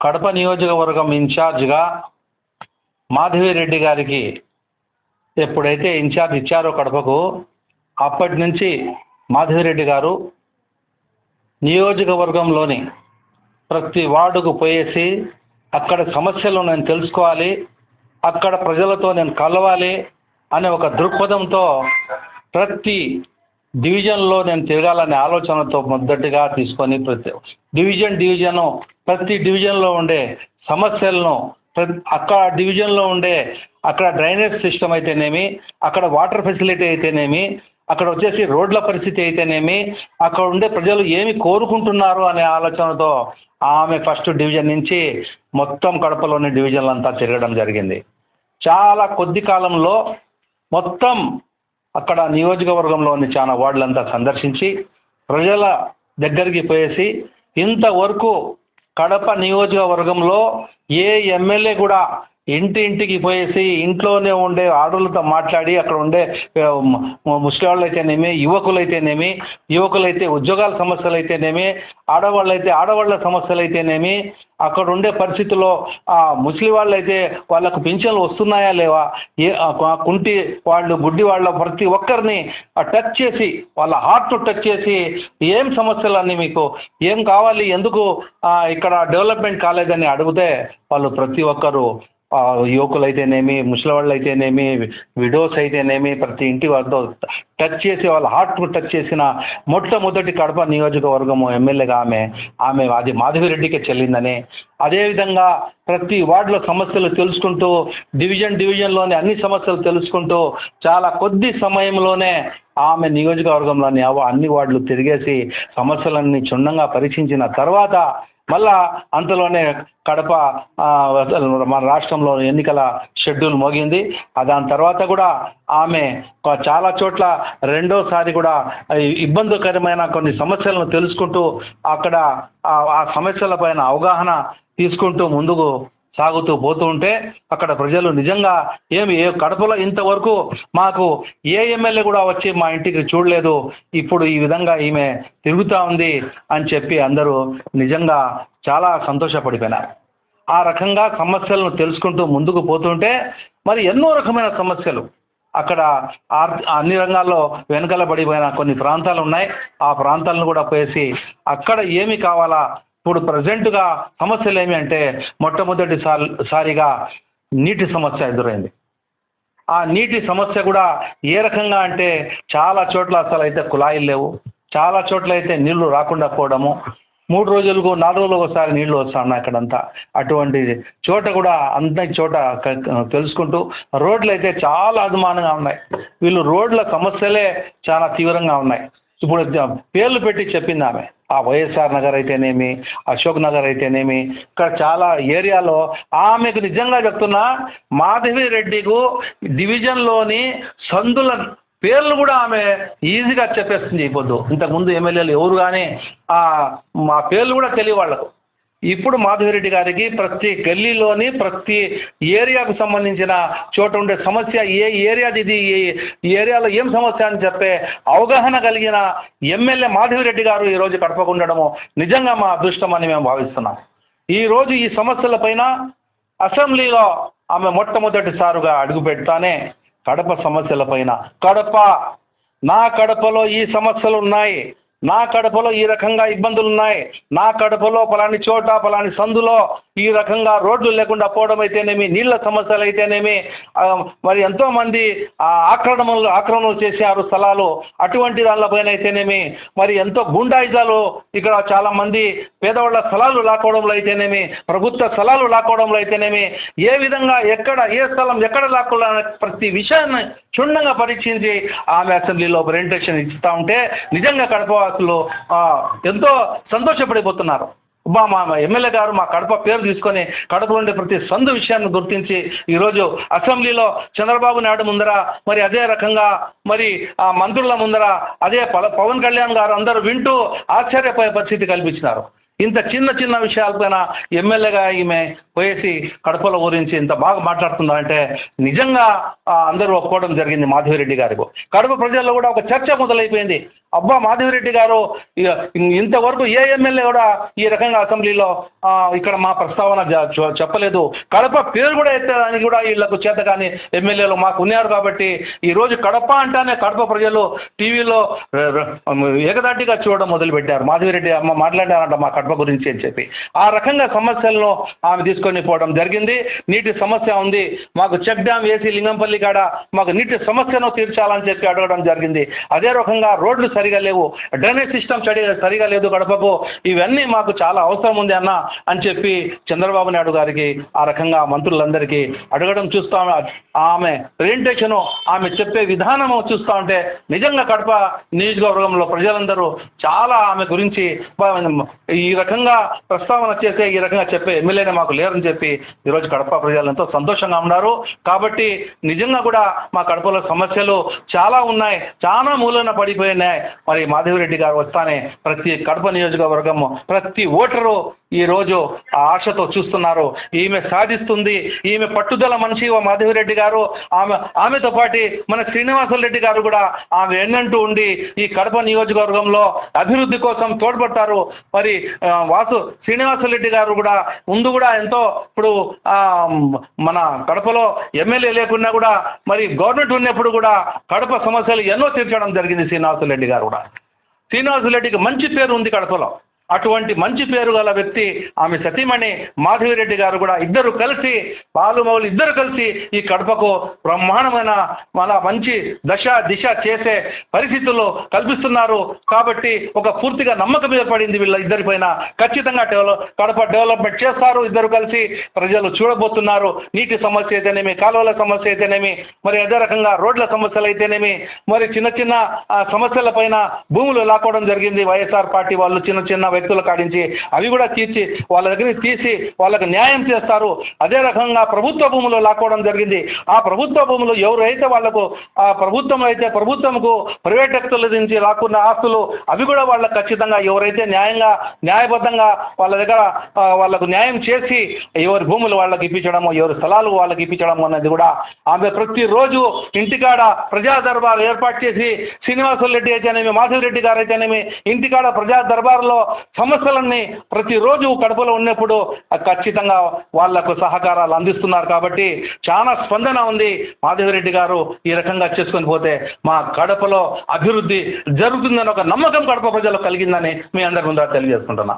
కడప నియోజకవర్గం ఇన్ఛార్జ్గా మాధవిరెడ్డి గారికి ఎప్పుడైతే ఇన్ఛార్జ్ ఇచ్చారో కడపకు అప్పటి నుంచి మాధవిరెడ్డి గారు నియోజకవర్గంలోని ప్రతి వార్డుకు పోయేసి అక్కడ సమస్యలు నేను తెలుసుకోవాలి అక్కడ ప్రజలతో నేను కలవాలి అనే ఒక దృక్పథంతో ప్రతి డివిజన్లో నేను తిరగాలనే ఆలోచనతో మొదటిగా తీసుకొని ప్రతి డివిజన్ డివిజను ప్రతి డివిజన్లో ఉండే సమస్యలను ప్రతి అక్కడ డివిజన్లో ఉండే అక్కడ డ్రైనేజ్ సిస్టమ్ అయితేనేమి అక్కడ వాటర్ ఫెసిలిటీ అయితేనేమి అక్కడ వచ్చేసి రోడ్ల పరిస్థితి అయితేనేమి అక్కడ ఉండే ప్రజలు ఏమి కోరుకుంటున్నారు అనే ఆలోచనతో ఆమె ఫస్ట్ డివిజన్ నుంచి మొత్తం కడపలోని డివిజన్లంతా తిరగడం జరిగింది. చాలా కొద్ది కాలంలో మొత్తం అక్కడ నియోజకవర్గంలోని చాలా వార్డులంతా సందర్శించి ప్రజల దగ్గరికి పోయేసి ఇంతవరకు కడప నియోజకవర్గంలో ఏ ఎమ్మెల్యే కూడా ఇంటి ఇంటికి పోయేసి ఇంట్లోనే ఉండే ఆడవాళ్ళతో మాట్లాడి అక్కడ ఉండే ముసలివాళ్ళు అయితేనేమి యువకులు అయితేనేమి యువకులైతే ఉద్యోగాల సమస్యలు అయితేనేమి ఆడవాళ్ళైతే ఆడవాళ్ళ సమస్యలు అయితేనేమి అక్కడ ఉండే పరిస్థితుల్లో ఆ ముసలి వాళ్ళు అయితే వాళ్ళకు పింఛన్లు వస్తున్నాయా లేవా ఏ కుంటి వాళ్ళు గుడ్డి వాళ్ళ ప్రతి ఒక్కరిని టచ్ చేసి వాళ్ళ హార్ట్ టచ్ చేసి ఏం సమస్యలన్నీ మీకు ఏం కావాలి ఎందుకు ఇక్కడ డెవలప్మెంట్ కాలేదని అడిగితే వాళ్ళు ప్రతి ఒక్కరు యువకులైతేనేమి ముసలివాళ్ళు అయితేనేమి విడోస్ అయితేనేమి ప్రతి ఇంటి వారితో టచ్ చేసి వాళ్ళ హార్ట్కు టచ్ చేసిన మొట్టమొదటి కడప నియోజకవర్గము ఎమ్మెల్యేగా ఆమె ఆమె అది మాధవిరెడ్డికే చెల్లిందని. అదేవిధంగా ప్రతి వార్డులో సమస్యలు తెలుసుకుంటూ డివిజన్ డివిజన్లోని అన్ని సమస్యలు తెలుసుకుంటూ చాలా కొద్ది సమయంలోనే ఆమె నియోజకవర్గంలోని అవ- అన్ని వార్డులు తిరిగేసి సమస్యలన్నీ క్షుణ్ణంగా పరీక్షించిన తర్వాత మళ్ళా అంతలోనే కడప మన రాష్ట్రంలో ఎన్నికల షెడ్యూల్ మోగింది. దాని తర్వాత కూడా ఆమె చాలా చోట్ల రెండోసారి కూడా ఇబ్బందికరమైన కొన్ని సమస్యలను తెలుసుకుంటూ అక్కడ ఆ సమస్యల పైన అవగాహన తీసుకుంటూ ముందుకు సాగుతూ పోతూ ఉంటే అక్కడ ప్రజలు నిజంగా ఏమి ఏ కడపలో ఇంతవరకు మాకు ఏ ఎమ్మెల్యే కూడా వచ్చి మా ఇంటికి చూడలేదు. ఇప్పుడు ఈ విధంగా ఈమె తిరుగుతూ ఉంది అని చెప్పి అందరూ నిజంగా చాలా సంతోషపడిపోయినారు. ఆ రకంగా సమస్యలను తెలుసుకుంటూ ముందుకు పోతుంటే మరి ఎన్నో రకమైన సమస్యలు. అక్కడ ఆర్- అన్ని రంగాల్లో వెనకల పడిపోయిన కొన్ని ప్రాంతాలు ఉన్నాయి. ఆ ప్రాంతాలను కూడా పోయేసి అక్కడ ఏమి కావాలా ఇప్పుడు ప్రజెంట్గా సమస్యలు ఏమి అంటే మొట్టమొదటి సార్- సారిగా నీటి సమస్య ఎదురైంది. ఆ నీటి సమస్య కూడా ఏ రకంగా అంటే చాలా చోట్ల అసలు అయితే కుళాయిలు లేవు. చాలా చోట్ల అయితే నీళ్ళు రాకుండా పోవడము. మూడు రోజులకు నాలుగు రోజులకు ఒకసారి నీళ్ళు వస్తున్నాయి అక్కడంతా. అటువంటి చోట కూడా అంత చోట తెలుసుకుంటూ రోడ్లు అయితే చాలా అభిమానంగా ఉన్నాయి. వీళ్ళు రోడ్ల సమస్యలే చాలా తీవ్రంగా ఉన్నాయి. ఇప్పుడు పేర్లు పెట్టి చెప్పింది ఆమె. ఆ వైఎస్ఆర్ నగర్ అయితేనేమి అశోక్ నగర్ అయితేనేమి ఇక్కడ చాలా ఏరియాలో ఆమెకు నిజంగా చెప్తున్నా మాధవి రెడ్డికు డివిజన్లోని సందుల పేర్లు కూడా ఆమె ఈజీగా చెప్పేస్తుంది ఈ పొద్దు. ఇంతకుముందు ఎమ్మెల్యేలు ఎవరు కానీ మా పేర్లు కూడా తెలియ వాళ్ళకు ఇప్పుడు మాధవిరెడ్డి గారికి ప్రతి గల్లీలోని ప్రతి ఏరియాకు సంబంధించిన చోట ఉండే సమస్య ఏ ఏరియాది ఇది ఈ- ఈ ఏరియాలో ఏం సమస్య అని చెప్పే అవగాహన కలిగిన ఎమ్మెల్యే మాధవిరెడ్డి గారు ఈరోజు కడపకు ఉండడము నిజంగా మా అదృష్టం అని మేము భావిస్తున్నాం. ఈరోజు ఈ సమస్యలపైన అసెంబ్లీలో ఆమె మొట్టమొదటిసారిగా అడుగుపెడతానే కడప సమస్యలపైన కడప నా కడపలో ఈ సమస్యలు ఉన్నాయి. నా కడపలో ఈ రకంగా ఇబ్బందులు ఉన్నాయి నా కడపలో పలాని చోట పలాని సందులో ఈ రకంగా రోడ్లు లేకుండా పోవడం అయితేనేమి నీళ్ళ సమస్యలు అయితేనేమి మరి ఎంతోమంది ఆ, ఆక్రమణలు ఆక్రమణలు చేశారు స్థలాలు. అటువంటి దానిపైన అయితేనేమి మరి ఎంతో గుండాయిజాలు ఇక్కడ చాలామంది పేదవాళ్ళ స్థలాలు లాక్కోవడంలో అయితేనేమి ప్రభుత్వ స్థలాలు లాక్కోవడంలో అయితేనేమి ఏ విధంగా ఎక్కడ ఏ స్థలం ఎక్కడ లాక్కోవాలనే ప్రతి విషయాన్ని క్షుణ్ణంగా పరీక్షించి ఆమె అసెంబ్లీలో ప్రజెంటేషన్ ఇస్తూ ఉంటే నిజంగా కడప వాసులు ఎంతో సంతోషపడిపోతున్నారు. మా మా ఎమ్మెల్యే గారు మా కడప పేరు తీసుకొని కడపలో ఉండే ప్రతి సందు విషయాన్ని గుర్తించి ఈరోజు అసెంబ్లీలో చంద్రబాబు నాయుడు ముందర మరి అదే రకంగా మరి ఆ మంత్రుల ముందర అదే పవన్ కళ్యాణ్ గారు అందరూ వింటూ ఆశ్చర్యపోయే పరిస్థితి కల్పించినారు. ఇంత చిన్న చిన్న విషయాలపైన ఎమ్మెల్యేగా ఈమె పోయేసి కడపలో గురించి ఇంత బాగా మాట్లాడుతుందంటే నిజంగా అందరూ ఒప్పుకోవడం జరిగింది మాధవిరెడ్డి గారికి. కడప ప్రజల్లో కూడా ఒక చర్చ మొదలైపోయింది. అబ్బా మాధవిరెడ్డి గారు ఇంతవరకు ఏ ఎమ్మెల్యే కూడా ఈ రకంగా అసెంబ్లీలో ఇక్కడ మా ప్రస్తావన చెప్పలేదు. కడప పేరు కూడా ఎత్తడానికి కూడా వీళ్ళకు చేత కానీ ఎమ్మెల్యేలు మాకు ఉన్నారు కాబట్టి ఈరోజు కడప అంటేనే కడప ప్రజలు టీవీలో ఏకదాటిగా చూడడం మొదలుపెట్టారు. మాధవిరెడ్డి అమ్మ మాట్లాడారంట మా కడప గురించి అని చెప్పి. ఆ రకంగా సమస్యలను ఆమె తీసుకొని పోవడం జరిగింది. నీటి సమస్య ఉంది. మాకు చెక్ డ్యామ్ వేసి లింగంపల్లి కాడ మాకు నీటి సమస్యను తీర్చాలని చెప్పి అడగడం జరిగింది. అదే రకంగా రోడ్లు సరిగా లేవు. డ్రైనేజ్ సిస్టమ్ సరి సరిగా లేదు గడపకు. ఇవన్నీ మాకు చాలా అవసరం ఉంది అన్న అని చెప్పి చంద్రబాబు నాయుడు గారికి ఆ రకంగా మంత్రులందరికీ అడగడం చూస్తా ఆమె ప్రెజెంటేషను ఆమె చెప్పే విధానము చూస్తూ ఉంటే నిజంగా కడప నియోజకవర్గంలో ప్రజలందరూ చాలా ఆమె గురించి ఈ రకంగా ప్రస్తావన చేసే ఈ రకంగా చెప్పే ఎమ్మెల్యేనే మాకు లేరని చెప్పి ఈరోజు కడప ప్రజలు ఎంతో సంతోషంగా ఉన్నారు. కాబట్టి నిజంగా కూడా మా కడపలో సమస్యలు చాలా ఉన్నాయి. చాలా మూలన పడిపోయినాయి. మరి మాధవిరెడ్డి గారు వస్తానే ప్రతి కడప నియోజకవర్గము ప్రతి ఓటరు ఈ రోజు ఆ ఆశతో చూస్తున్నారు. ఈమె సాధిస్తుంది. ఈమె పట్టుదల మనిషి ఓ మాధవిరెడ్డి గారు. ఆమె ఆమెతో పాటు మన శ్రీనివాసులు రెడ్డి గారు కూడా ఆమె ఎన్నంటూ ఉండి ఈ కడప నియోజకవర్గంలో అభివృద్ధి కోసం తోడ్పడతారు. మరి వాసు శ్రీనివాస రెడ్డి గారు కూడా ముందు కూడా ఎంతో ఇప్పుడు మన కడపలో ఎమ్మెల్యే లేకున్నా కూడా మరి గవర్నమెంట్ ఉన్నప్పుడు కూడా కడప సమస్యలు ఎన్నో తీర్చడం జరిగింది శ్రీనివాస రెడ్డి గారు కూడా. శ్రీనివాస రెడ్డికి మంచి పేరు ఉంది కడపలో. అటువంటి మంచి పేరు గల వ్యక్తి ఆమె సతీమణి మాధవిరెడ్డి గారు కూడా ఇద్దరు కలిసి బాలుమౌలు ఇద్దరు కలిసి ఈ కడపకు బ్రహ్మాండమైన మన మంచి దశ దిశ చేసే పరిస్థితుల్లో కల్పిస్తున్నారు. కాబట్టి ఒక పూర్తిగా నమ్మకం ఏర్పడింది వీళ్ళ ఇద్దరిపైన ఖచ్చితంగా డెవలప్ కడప డెవలప్మెంట్ చేస్తారు ఇద్దరు కలిసి. ప్రజలు చూడబోతున్నారు. నీటి సమస్య అయితేనేమి కాలువల సమస్య అయితేనేమి మరి అదే రకంగా రోడ్ల సమస్యలు అయితేనేమి మరి చిన్న చిన్న సమస్యల పైన భూములు లాక్కోవడం జరిగింది. వైఎస్ఆర్ పార్టీ వాళ్ళు చిన్న చిన్న వ్యక్తుల కాడించి అవి కూడా తీర్చి వాళ్ళ దగ్గర తీసి వాళ్ళకు న్యాయం చేస్తారు. అదే రకంగా ప్రభుత్వ భూములు లాక్కోవడం జరిగింది. ఆ ప్రభుత్వ భూములు ఎవరైతే వాళ్ళకు ఆ ప్రభుత్వం అయితే ప్రభుత్వంకు ప్రైవేట్ వ్యక్తుల నుంచి లాక్కున్న ఆస్తులు అవి కూడా వాళ్ళకు ఖచ్చితంగా ఎవరైతే న్యాయంగా న్యాయబద్ధంగా వాళ్ళ దగ్గర వాళ్ళకు న్యాయం చేసి ఎవరి భూములు వాళ్ళకి ఇప్పించడము ఎవరి స్థలాలు వాళ్ళకి ఇప్పించడం అన్నది కూడా ఆమె ప్రతిరోజు ఇంటికాడ ప్రజా దర్బార్ ఏర్పాటు చేసి శ్రీనివాసులు రెడ్డి అయితేనేమి మాధవిరెడ్డి గారు అయితేనేమి ఇంటికాడ ప్రజా దర్బార్లో సమస్యలన్నీ ప్రతిరోజు కడపలో ఉన్నప్పుడు ఖచ్చితంగా వాళ్ళకు సహకారాలు అందిస్తున్నారు కాబట్టి చాలా స్పందన ఉంది. మాధవిరెడ్డి గారు ఈ రకంగా చేసుకొని పోతే మా కడపలో అభివృద్ధి జరుగుతుందని ఒక నమ్మకం కడప ప్రజలకు కలిగిందని మీ అందరి ముందర తెలియజేసుకుంటున్నా.